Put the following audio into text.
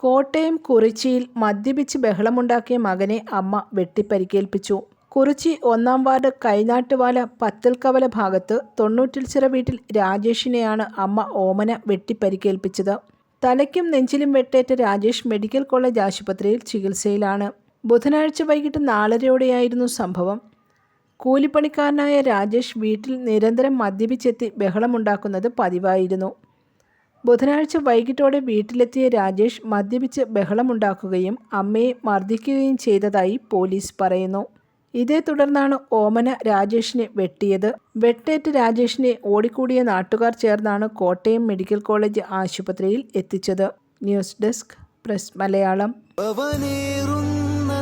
കോട്ടയം കുറിച്ചിയിൽ മദ്യപിച്ച് ബഹളമുണ്ടാക്കിയ മകനെ അമ്മ വെട്ടിപ്പരിക്കേൽപ്പിച്ചു. കുറിച്ചി ഒന്നാം വാർഡ് കൈനാട്ടുവാല പത്തൽക്കവല ഭാഗത്ത് തൊണ്ണൂറ്റിൽച്ചിറ വീട്ടിൽ രാജേഷിനെയാണ് അമ്മ ഓമന വെട്ടിപ്പരിക്കേൽപ്പിച്ചത്. തലയ്ക്കും നെഞ്ചിലും വെട്ടേറ്റ രാജേഷ് മെഡിക്കൽ കോളേജ് ആശുപത്രിയിൽ ചികിത്സയിലാണ്. ബുധനാഴ്ച വൈകിട്ട് നാലരയോടെയായിരുന്നു സംഭവം. കൂലിപ്പണിക്കാരനായ രാജേഷ് വീട്ടിൽ നിരന്തരം മദ്യപിച്ചെത്തി ബഹളമുണ്ടാക്കുന്നത് പതിവായിരുന്നു. ബുധനാഴ്ച വൈകിട്ടോടെ വീട്ടിലെത്തിയ രാജേഷ് മദ്യപിച്ച് ബഹളമുണ്ടാക്കുകയും അമ്മയെ മർദ്ദിക്കുകയും ചെയ്തതായി പോലീസ് പറയുന്നു. ഇതേ തുടർന്നാണ് ഓമന രാജേഷിനെ വെട്ടിയത്. വെട്ടേറ്റ് രാജേഷിനെ ഓടിക്കൂടിയ നാട്ടുകാർ ചേർന്നാണ് കോട്ടയം മെഡിക്കൽ കോളേജ് ആശുപത്രിയിൽ എത്തിച്ചത്. News desk press Malayalam. അവനേറുന്ന